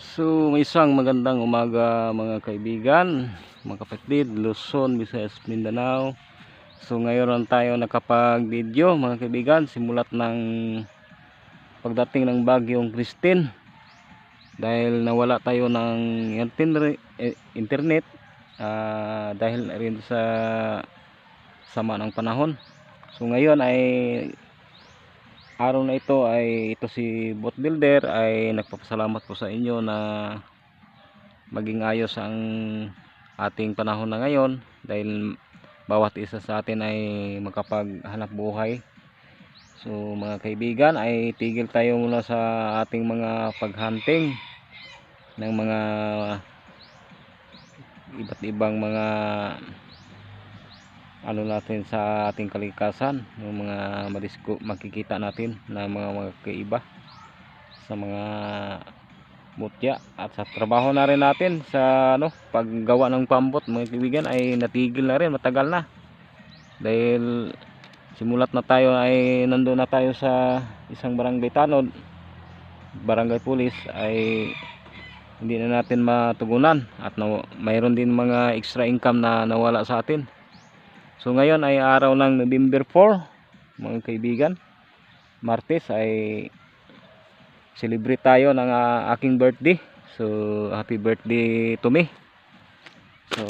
So, isang magandang umaga mga kaibigan, mga kapatid, Luzon, Visayas, Mindanao. So, ngayon tayo nakapag-video mga kaibigan, simulat ng pagdating ng bagyong Christine. Dahil nawala tayo ng internet, ah, dahil rin sa sama ng panahon. So, ngayon ay araw na ito ay ito si boat builder ay nagpapasalamat po sa inyo na maging ayos ang ating panahon na ngayon dahil bawat isa sa atin ay makapaghanap buhay. So mga kaibigan ay tigil tayo muna sa ating mga paghunting ng mga iba't ibang mga ano natin sa ating kalikasan yung mga madisko, makikita natin na mga mga kaiba sa mga mutya at sa trabaho na rin natin sa ano paggawa ng pambot mga kaibigan ay natigil na rin matagal na. Dahil simulat na tayo ay nandoon na tayo sa isang barangay tanod barangay pulis ay hindi na natin matugunan at na, mayroon din mga extra income na nawala sa atin So ngayon ay araw ng November 4 mga kaibigan. Martes ay celebrate tayo ng ah, aking birthday. So happy birthday to me. So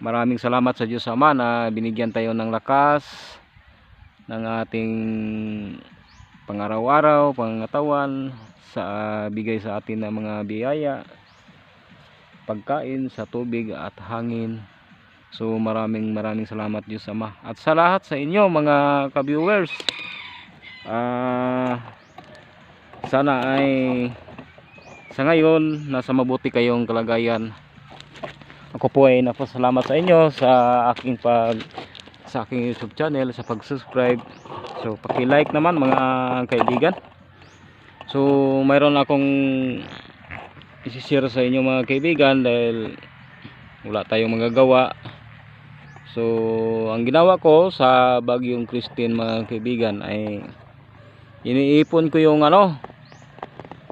maraming salamat sa Diyos Ama na binigyan tayo ng lakas ng ating pangaraw-araw, pangatawan sa ah, bigay sa atin ng mga biyaya pagkain sa tubig at hangin So maraming maraming salamat Diyos Ama. At sa lahat sa inyo mga ka-viewers. ah sana ay sa ngayon nasa mabuti kayong kalagayan. Ako po ay napasalamat sa inyo sa aking pag sa aking YouTube channel sa pag-subscribe. So paki-like naman mga kaibigan. So mayroon akong isi-share sa inyo mga kaibigan dahil wala tayong magagawa So, ang ginawa ko sa Bagyong Christine mga kaibigan ay iniipon ko yung ano,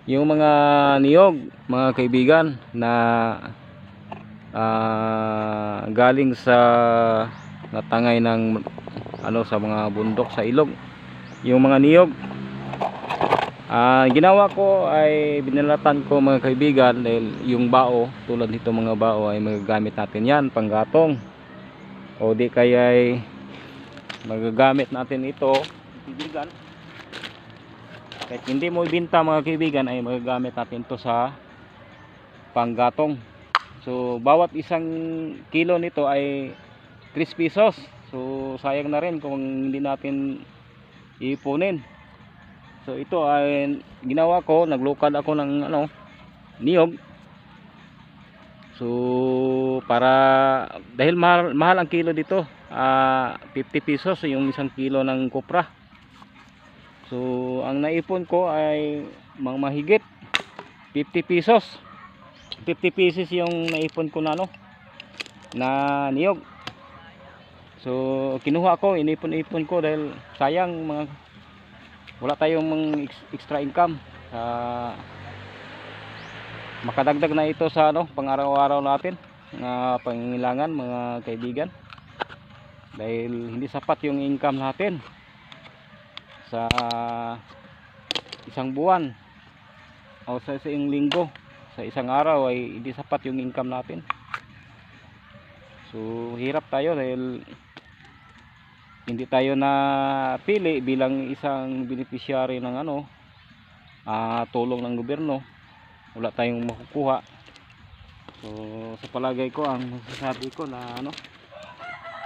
yung mga niyog mga kaibigan na ah, galing sa natangay ng ano sa mga bundok sa ilog. Yung mga niyog Ah, ginawa ko ay binalatan ko mga kaibigan dahil yung bao tulad nito mga bao ay magagamit natin yan panggatong o di kaya ay magagamit natin ito. Kaibigan. Kahit hindi mo ibinta mga kaibigan ay magagamit natin to sa panggatong. So bawat isang kilo nito ay 3 pesos. So sayang na rin kung hindi natin ipunin. So ito ay ginawa ko naglukad ako ng ano niyog So para dahil mahal, mahal ang kilo dito, ah 50 pesos yung isang kilo ng kopra. So ang naipon ko ay mga mahigit 50 pesos. 50 pesos yung naipon ko na ano na niyog. So kinuha ko, inipon-ipon ko dahil sayang mga wala tayong mga ex- extra income sa makadagdag na ito sa ano pang-araw-araw natin na pangangailangan mga kaibigan. Dahil hindi sapat yung income natin sa isang buwan o sa isang linggo sa isang araw ay hindi sapat yung income natin. So hirap tayo dahil hindi tayo na pili bilang isang beneficiary ng ano ah, tulong ng gobyerno wala tayong makukuha. So sa palagay ko ang masasabi ko na ano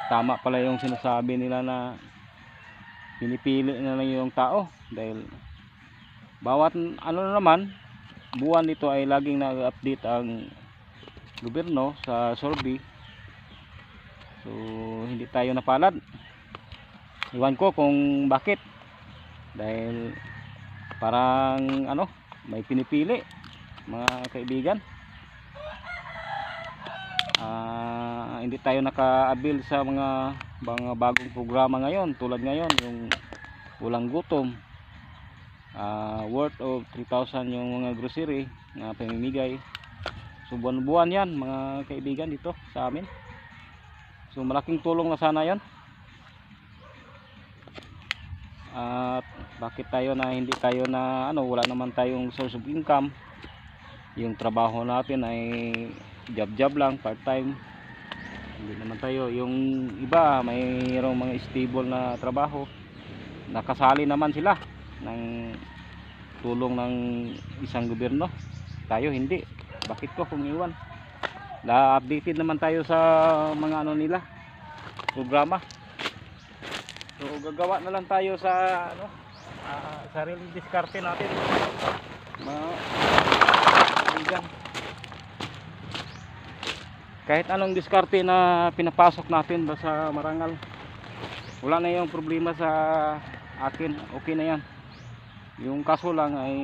tama pala yung sinasabi nila na pinipili na lang yung tao. Dahil bawat ano na naman buwan nito ay laging nag-update ang gobyerno sa survey. So hindi tayo napalad. Iwan ko kung bakit. Dahil parang ano may pinipili mga kaibigan. Ah hindi tayo naka-avail sa mga mga bagong programa ngayon tulad ngayon yung walang gutom. Ah, worth of 3,000 yung mga grocery na pamimigay. So buwan-buwan yan mga kaibigan dito sa amin. So malaking tulong na sana yon at bakit tayo na hindi tayo na ano wala naman tayong source of income yung trabaho natin ay job job lang part time hindi naman tayo. Yung iba mayroong mga stable na trabaho. Nakasali naman sila ng tulong ng isang gobyerno. Tayo hindi. Bakit ko kung iwan? Na updated naman tayo sa mga ano nila programa. So gagawa na lang tayo sa ano ah, sariling diskarte natin. Mga kaibigan kahit anong diskarte na pinapasok natin basta marangal wala na yung problema sa akin. Okay na yan. Yung kaso lang ay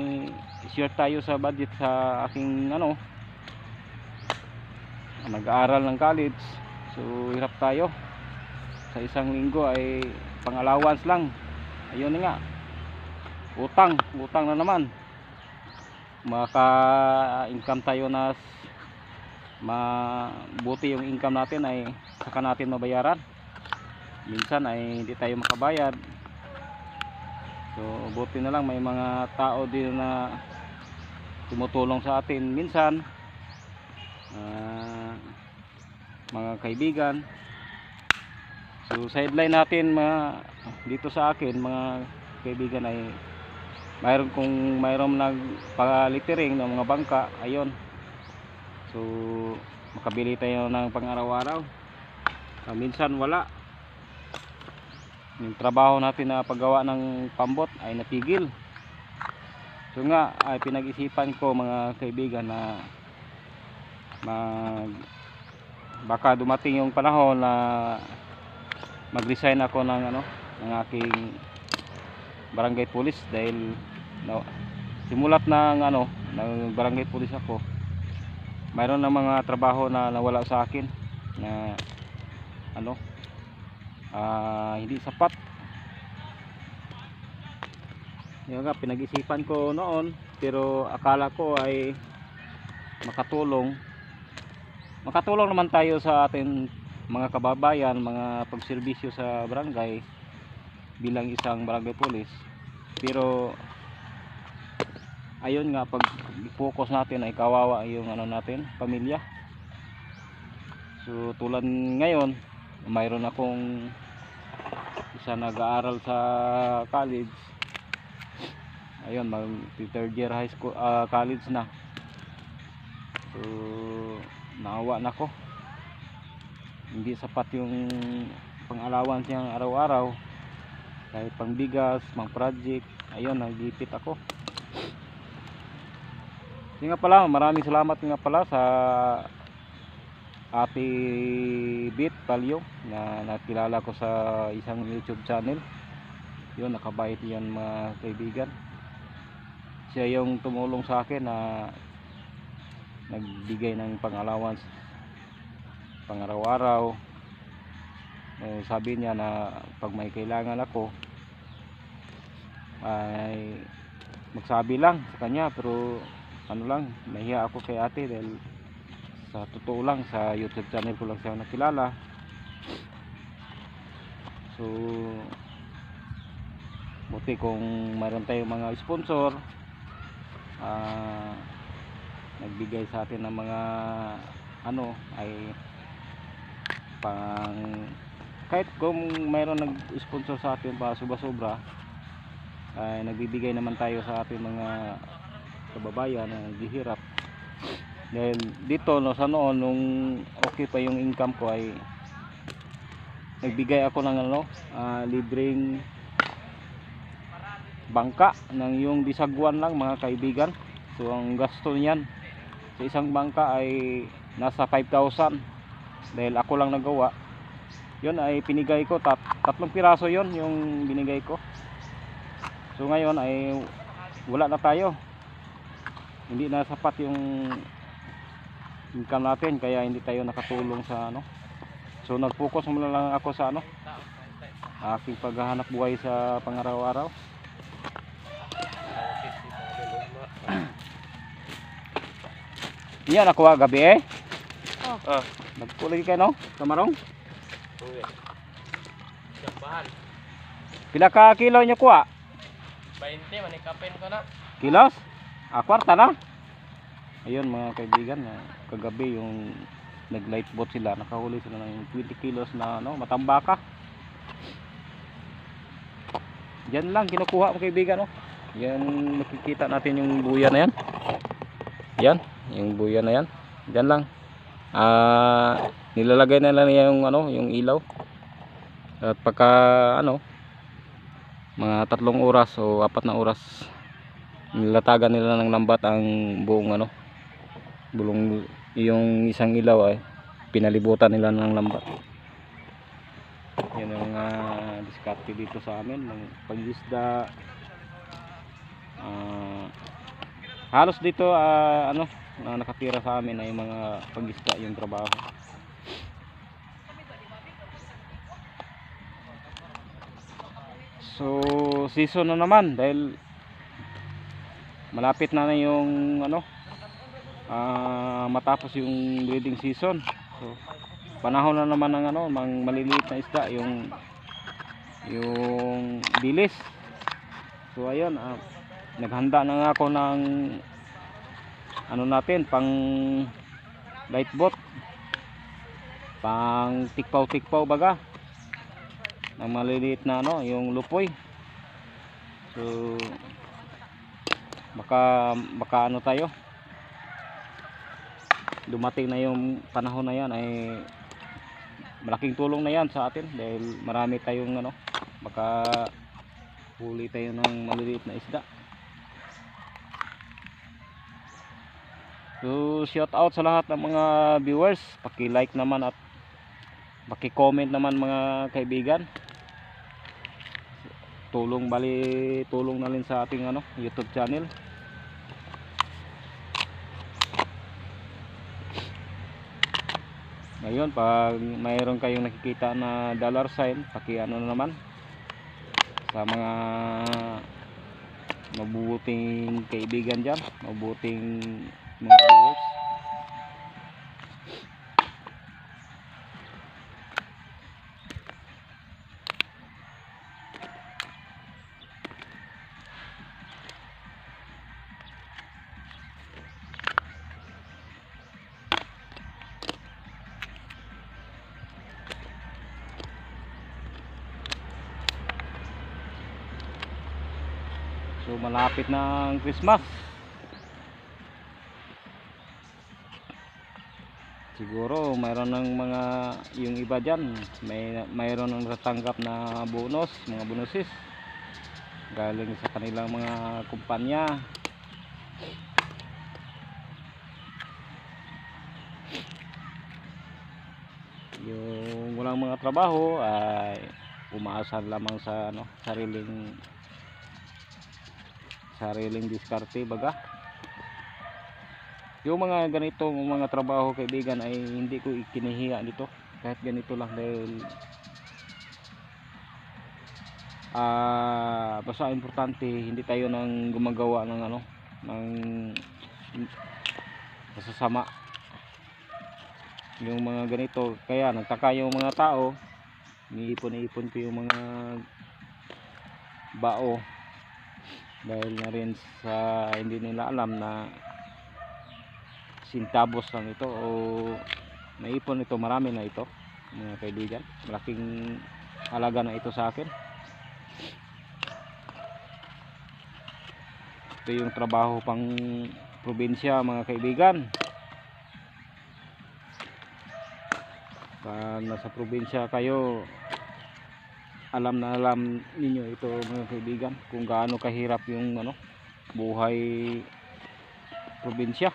share tayo sa budget sa aking ano nag-aaral ng college. So hirap tayo. Sa isang linggo ay pang allowance lang. Ayun nga. Utang. Utang na naman maka income tayo na mabuti yung income natin ay saka natin mabayaran. Minsan ay hindi tayo makabayad. So buti na lang may mga tao din na tumutulong sa atin. Minsan Ah, mga kaibigan so sideline natin mga dito sa akin mga kaibigan ay mayroon kung mayroon nagpalitering ng mga bangka ayon so makabili tayo ng pang-araw-araw. Ah, minsan wala. Yung trabaho natin na paggawa ng pambot ay natigil. So nga ay pinag-isipan ko mga kaibigan na mag baka dumating yung panahon na mag-resign ako ng ano ng aking barangay police dahil no, simulat ng ano ng barangay police ako. Mayroon ng mga trabaho na nawala sa akin na ano ah, hindi sapat. Yun nga pinag-isipan ko noon pero akala ko ay makatulong. Makatulong naman tayo sa ating mga kababayan mga pagserbisyo sa barangay bilang isang barangay police. Pero ayun nga pag focus natin ay kawawa yung ano natin pamilya. So tulad ngayon mayroon akong isa nag-aaral sa college. Ayun mag third year high school ah, college na. So naawa na ko hindi sapat yung pang allowance niyang araw-araw kahit pang bigas, pang project ayun nagipit ako. Yun nga pala maraming salamat nga pala sa Ate Bit Palyo na nakilala ko sa isang YouTube channel. Yun nakabait yan mga kaibigan. Siya yung tumulong sa akin na nagbigay ng pang-allowance. Pang araw-araw eh, sabi niya na pag may kailangan ako ay magsabi lang sa kanya pero ano lang nahiya ako kay ate dahil sa totoo lang sa youtube channel ko lang siya nakilala. So buti kung mayroon tayong mga sponsor ah nagbigay sa atin ng mga ano ay pang kahit kung mayroon nag-sponsor sa atin pa sobra-sobra ay nagbibigay naman tayo sa ating mga kababayan na naghihirap. Dahil dito no, sa noon nung okay pa yung income ko ay nagbigay ako ng ano ah, libreng bangka ng yung bisagwan lang mga kaibigan. So ang gasto niyan sa isang bangka ay nasa 5,000 dahil ako lang nagawa. Yun ay pinigay ko tat tatlong piraso yon yung binigay ko So ngayon ay wala na tayo. Hindi na sapat yung income natin kaya hindi tayo nakatulong sa ano. So nag-focus muna lang ako sa ano. Aking paghahanap buhay sa pangaraw-araw. Niya nakuha gabi eh. Oh. Ah. Nagkulay kayo no? Kamarong? Okay. Pila ka kilo niya kuha? 20 manikapin ko na. Kilos? Ah, kwarta na? Ayun mga kaibigan, ah, kagabi yung nag-light boat sila, nakahuli sila ng 20 kilos na ano, matambaka. Yan lang kinukuha mga kaibigan, no? Yan makikita natin yung buya na yan. Yan, yung buya na yan. Yan lang. Ah, nilalagay na lang yung ano, yung ilaw. At pagka ano, mga tatlong oras o apat na oras nilatagan nila ng lambat ang buong ano bulong yung isang ilaw ay pinalibutan nila ng lambat. Yan ang uh, diskarte dito sa amin ng pagisda. Ah, halos dito ah, ano na nakatira sa amin ay mga pagisda yung trabaho so season na naman dahil malapit na na yung ano ah, matapos yung breeding season. So panahon na naman ng ano mang maliliit na isda yung yung bilis. So ayun ah, naghanda na nga ako ng ano natin pang light boat pang tikpaw tikpaw baga ng maliliit na ano yung lupoy. So baka baka ano tayo? Dumating na yung panahon na yan ay malaking tulong na yan sa atin dahil marami tayong ano baka huli tayo ng maliliit na isda. So shout out sa lahat ng mga viewers. Paki like naman at paki comment naman mga kaibigan tulong bali tulong na rin sa ating ano YouTube channel. Ngayon pag mayroon kayong nakikita na dollar sign paki ano na naman. Sa mga mabubuting kaibigan dyan mabubuting mga viewers malapit ang Christmas. Siguro mayroon ng mga yung iba diyan, may mayroon ng natatanggap na bonus, mga bonuses galing sa kanilang mga kumpanya. Yung walang mga trabaho ay umaasa lamang sa ano, sariling sariling diskarte baga. Yung mga ganitong mga trabaho kaibigan ay hindi ko ikinihiya dito kahit ganito lang dahil ah basta importante hindi tayo nang gumagawa ng ano ng masasama. Yung mga ganito kaya nagtaka yung mga tao niipon-ipon ko yung mga bao dahil na rin sa hindi nila alam na sintabos lang ito o naipon ito marami na ito mga kaibigan. Malaking halaga na ito sa akin. Ito yung trabaho pang probinsya mga kaibigan. Pag nasa probinsya kayo alam na alam ninyo ito mga kaibigan kung gaano kahirap yung ano buhay probinsya.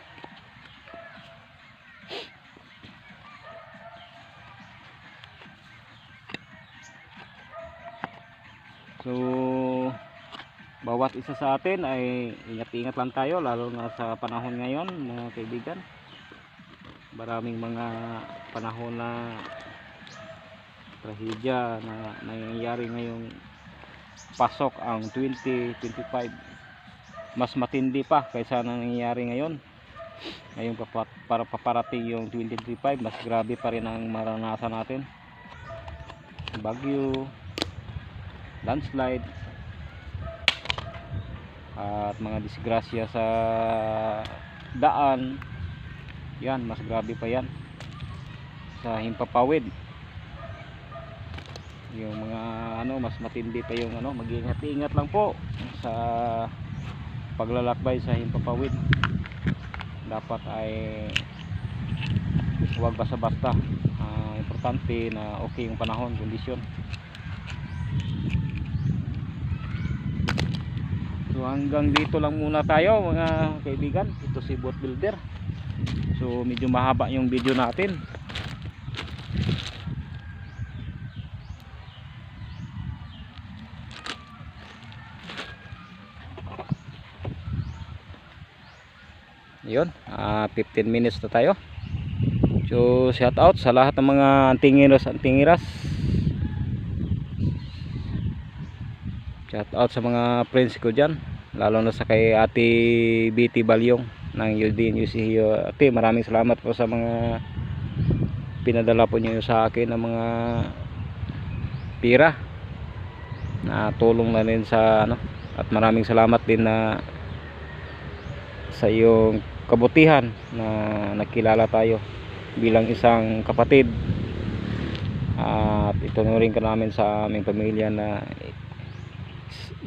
So bawat isa sa atin ay ingat-ingat lang tayo lalo na sa panahon ngayon mga kaibigan. Maraming mga panahon na trahedya na nangyayari ngayong pasok ang 2025 mas matindi pa kaysa nangyayari ngayon. Ngayon pa, para paparating yung 2025 mas grabe pa rin ang maranasan natin. Bagyo landslide at mga disgrasya sa daan. Yan mas grabe pa yan sa himpapawid yung mga ano mas matindi pa yung ano mag-ingat-ingat lang po sa paglalakbay sa himpapawid dapat ay huwag basta-basta. Ah, importante na okay yung panahon kondisyon. So hanggang dito lang muna tayo mga kaibigan. Ito si boat builder. So medyo mahaba yung video natin yun ah 15 minutes na tayo. So shout out sa lahat ng mga antingiras antingiras shout out sa mga friends ko dyan lalo na sa kay ate BT Balyong ng UDN UC ate maraming salamat po sa mga pinadala po niyo sa akin ng mga pira. Na tulong na rin sa ano at maraming salamat din na sa iyong kabutihan na nakilala tayo bilang isang kapatid. At itunurin ka namin sa aming pamilya na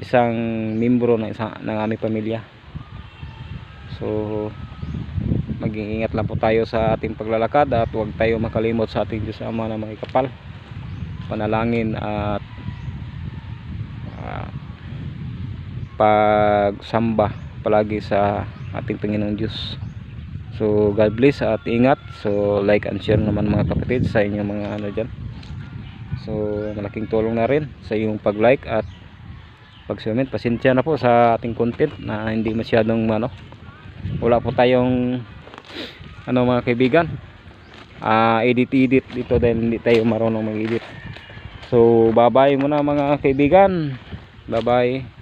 isang membro ng, isang, ng aming pamilya. So maging ingat lang po tayo sa ating paglalakad at huwag tayo makalimot sa ating Diyos Ama na mga kapal panalangin at ah, pagsamba palagi sa ating Panginoong Diyos. So God bless at ingat. So like and share naman mga kapatid sa inyong mga ano dyan. So malaking tulong na rin sa iyong pag like at pag comment pasensya na po sa ating content na hindi masyadong ano. Wala po tayong ano mga kaibigan. Ah edit edit dito dahil hindi tayo marunong mag edit so bye bye muna mga kaibigan. Bye bye